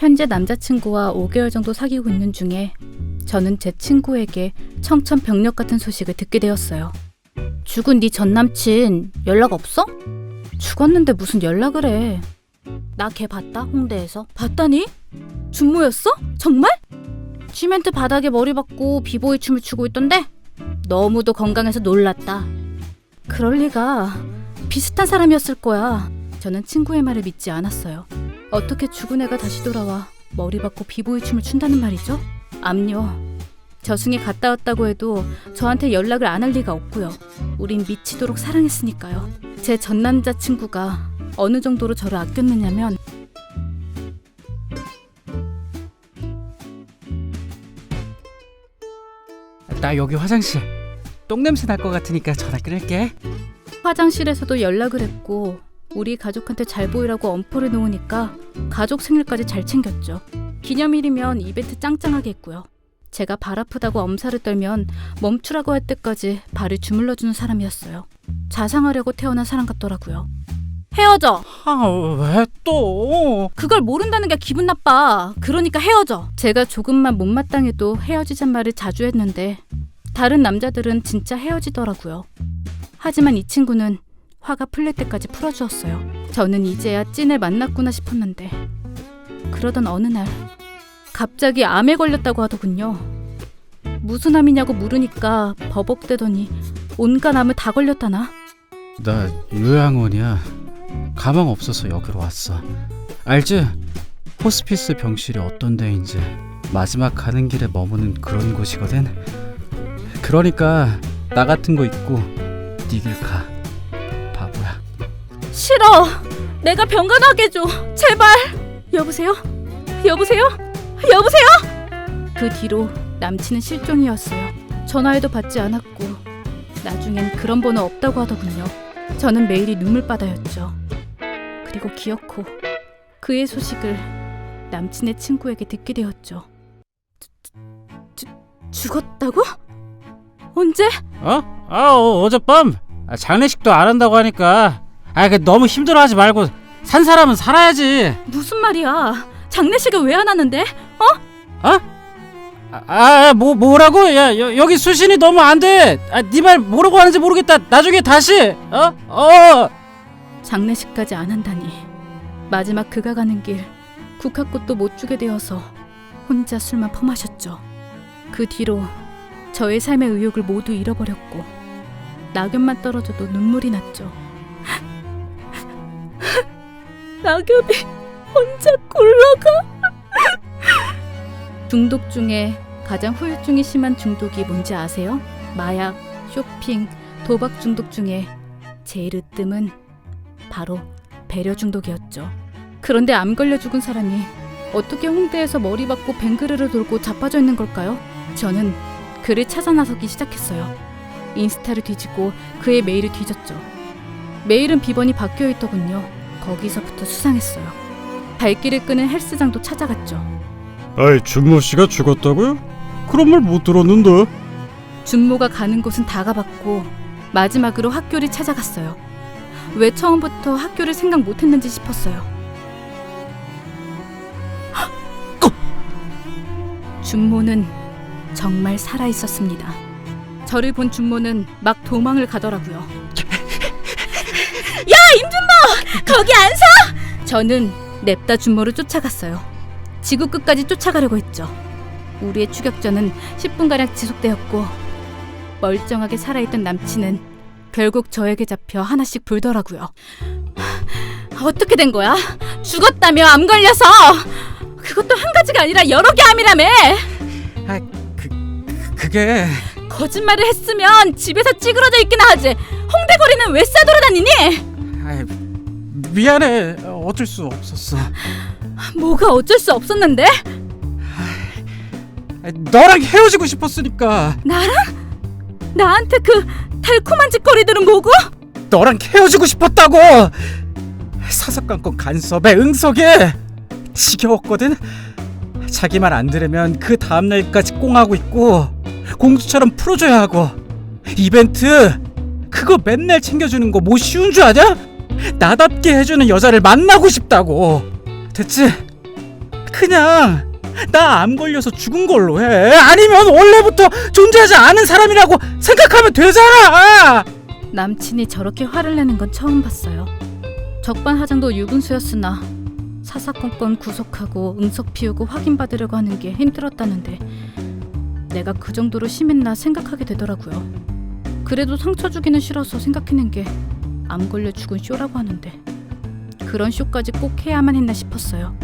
현재 남자친구와 5개월 정도 사귀고 있는 중에 저는 제 친구에게 청천벽력 같은 소식을 듣게 되었어요. 죽은 네 전 남친 연락 없어? 죽었는데 무슨 연락을 해? 나 걔 봤다 홍대에서 봤다니? 준모였어? 정말? 시멘트 바닥에 머리 박고 비보이 춤을 추고 있던데 너무도 건강해서 놀랐다. 그럴 리가 비슷한 사람이었을 거야. 저는 친구의 말을 믿지 않았어요. 어떻게 죽은 애가 다시 돌아와 머리 박고 비보이 춤을 춘다는 말이죠? 암요. 저승에 갔다 왔다고 해도 저한테 연락을 안 할 리가 없고요. 우린 미치도록 사랑했으니까요. 제 전 남자 친구가 어느 정도로 저를 아꼈느냐면 나 여기 화장실 똥 냄새 날 것 같으니까 전화 끊을게. 화장실에서도 연락을 했고 우리 가족한테 잘 보이라고 엄포를 놓으니까 가족 생일까지 잘 챙겼죠. 기념일이면 이벤트 짱짱하게 했고요. 제가 발 아프다고 엄살을 떨면 멈추라고 할 때까지 발을 주물러주는 사람이었어요. 자상하려고 태어난 사람 같더라고요. 헤어져. 아 왜 또? 그걸 모른다는 게 기분 나빠. 그러니까 헤어져. 제가 조금만 못마땅해도 헤어지잔 말을 자주 했는데 다른 남자들은 진짜 헤어지더라고요. 하지만 이 친구는 화가 풀릴 때까지 풀어주었어요. 저는 이제야 찐을 만났구나 싶었는데 그러던 어느 날 갑자기 암에 걸렸다고 하더군요. 무슨 암이냐고 물으니까 버벅대더니 온갖 암을 다 걸렸다나. 나 요양원이야. 가망 없어서 여기로 왔어. 알지? 호스피스 병실이 어떤 데인지 마지막 가는 길에 머무는 그런 곳이거든. 그러니까 나 같은 거 입고 니길 가. 싫어. 내가 병간하게 해줘. 제발. 여보세요? 여보세요? 여보세요? 그 뒤로 남친은 실종이었어요. 전화해도 받지 않았고 나중엔 그런 번호 없다고 하더군요. 저는 매일이 눈물바다였죠. 그리고 기어코 그의 소식을 남친의 친구에게 듣게 되었죠. 주, 주, 죽었다고? 언제? 어? 아 어, 어젯밤 아, 장례식도 안 한다고 하니까 아 그 너무 힘들어하지 말고 산 사람은 살아야지. 무슨 말이야? 장례식을 왜 안 하는데? 아, 아, 뭐 뭐라고? 야, 여, 여기 수신이 너무 안 돼. 아, 네말 뭐라고 하는지 모르겠다. 나중에 다시. 어? 어. 장례식까지 안 한다니. 마지막 그가 가는 길 국화꽃도 못 주게 되어서 혼자 술만 퍼마셨죠. 그 뒤로 저의 삶의 의욕을 모두 잃어버렸고 낙엽만 떨어져도 눈물이 났죠. 낙엽이 혼자 굴러가. 중독 중에 가장 후유증이 심한 중독이 뭔지 아세요? 마약, 쇼핑, 도박 중독 중에 제일 으뜸은 바로 배려 중독이었죠. 그런데 암 걸려 죽은 사람이 어떻게 홍대에서 머리 박고 뱅그르르 돌고 자빠져 있는 걸까요? 저는 그를 찾아 나서기 시작했어요. 인스타를 뒤지고 그의 메일을 뒤졌죠. 메일은 비번이 바뀌어 있더군요. 거기서부터 수상했어요. 발길을 끄는 헬스장도 찾아갔죠. 아이 준모 씨가 죽었다고요? 그런 말 못 들었는데. 준모가 가는 곳은 다 가봤고 마지막으로 학교를 찾아갔어요. 왜 처음부터 학교를 생각 못했는지 싶었어요. 준모는 정말 살아 있었습니다. 저를 본 준모는 막 도망을 가더라고요. 거기 안 서! 저는 냅다 준모를 쫓아갔어요. 지구 끝까지 쫓아가려고 했죠. 우리의 추격전은 10분가량 지속되었고 멀쩡하게 살아있던 남친은 결국 저에게 잡혀 하나씩 불더라고요. 어떻게 된 거야? 죽었다며 암 걸려서 그것도 한 가지가 아니라 여러 개 암이라며 아, 그 그게 거짓말을 했으면 집에서 찌그러져 있기나 하지 홍대 거리는 왜 싸돌아다니니? 아, 미안해. 어쩔 수 없었어. 뭐가 어쩔 수 없었는데? 아, 너랑 헤어지고 싶었으니까. 나랑? 나한테 그 달콤한 짓거리들은 뭐고? 너랑 헤어지고 싶었다고. 사사건건 간섭에 응석에 지겨웠거든. 자기 말 안 들으면 그 다음 날까지 꽁하고 있고 공주처럼 풀어줘야 하고 이벤트 그거 맨날 챙겨주는 거 뭐 쉬운 줄 아냐? 나답게 해주는 여자를 만나고 싶다고. 됐지? 그냥 나 암 걸려서 죽은 걸로 해. 아니면 원래부터 존재하지 않은 사람이라고 생각하면 되잖아. 남친이 저렇게 화를 내는 건 처음 봤어요. 적반하장도 유분수였으나 사사건건 구속하고 응석 피우고 확인받으려고 하는 게 힘들었다는데 내가 그 정도로 심했나 생각하게 되더라고요. 그래도 상처 주기는 싫어서 생각해낸 게 암 걸려 죽은 쇼라고 하는데 그런 쇼까지 꼭 해야만 했나 싶었어요.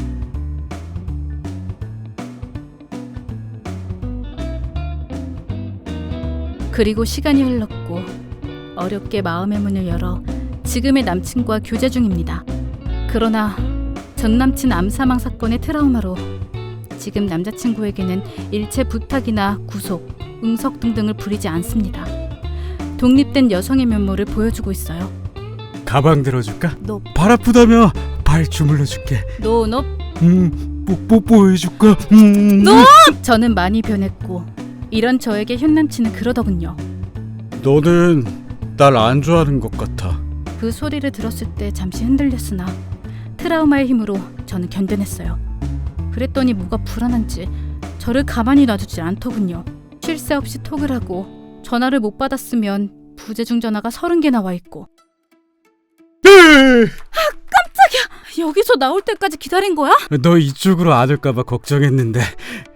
그리고 시간이 흘렀고 어렵게 마음의 문을 열어 지금의 남친과 교제 중입니다. 그러나 전 남친 암사망 사건의 트라우마로 지금 남자친구에게는 일체 부탁이나 구속, 응석 등등을 부리지 않습니다. 독립된 여성의 면모를 보여주고 있어요. 가방 들어줄까? 너, 발 아프다며 발 주물러줄게. 너, 너, 음, 뽀뽀뽀 해줄까? 음. 너! 저는 많이 변했고 이런 저에게 현 남친은 그러더군요. 너는 날 안 좋아하는 것 같아. 그 소리를 들었을 때 잠시 흔들렸으나 트라우마의 힘으로 저는 견뎌냈어요. 그랬더니 뭐가 불안한지 저를 가만히 놔두지 않더군요. 쉴 새 없이 톡을 하고 전화를 못 받았으면 부재중 전화가 서른 개나 와 있고 여기서 나올 때까지 기다린 거야? 너 이쪽으로 안 올까봐 걱정했는데.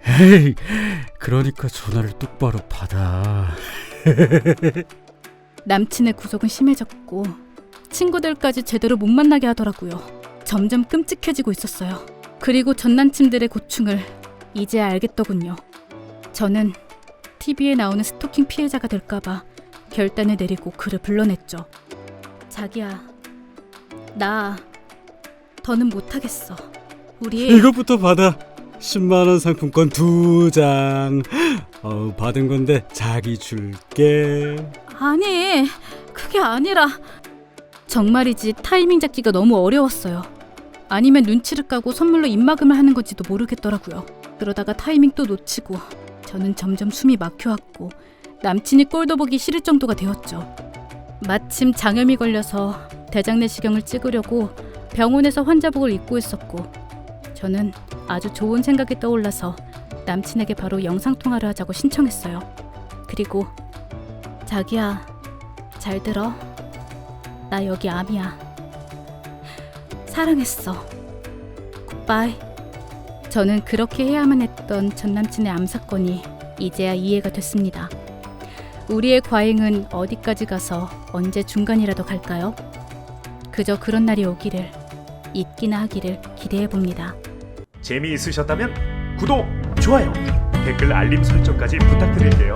에이, 그러니까 전화를 똑바로 받아. 남친의 구속은 심해졌고 친구들까지 제대로 못 만나게 하더라고요. 점점 끔찍해지고 있었어요. 그리고 전 남친들의 고충을 이제야 알겠더군요. 저는 TV에 나오는 스토킹 피해자가 될까봐 결단을 내리고 그를 불러냈죠. 자기야, 나 더는 못하겠어. 우리 이것부터 받아. 10만 원 상품권 두 장. 어, 받은 건데 자기 줄게. 아니 그게 아니라 정말이지 타이밍 잡기가 너무 어려웠어요. 아니면 눈치를 까고 선물로 입막음을 하는 건지도 모르겠더라고요. 그러다가 타이밍 또 놓치고 저는 점점 숨이 막혀왔고 남친이 꼴도 보기 싫을 정도가 되었죠. 마침 장염이 걸려서 대장 내시경을 찍으려고 병원에서 환자복을 입고 있었고 저는 아주 좋은 생각이 떠올라서 남친에게 바로 영상 통화를 하자고 신청했어요. 그리고 자기야, 잘 들어. 나 여기 암이야. 사랑했어. 굿바이. 저는 그렇게 해야만 했던 전 남친의 암 사건이 이제야 이해가 됐습니다. 우리의 과잉은 어디까지 가서 언제 중간이라도 갈까요? 그저 그런 날이 오기를 잊기나 하기를 기대해 봅니다. 재미있으셨다면 구독, 좋아요, 댓글 알림 설정까지 부탁드릴게요.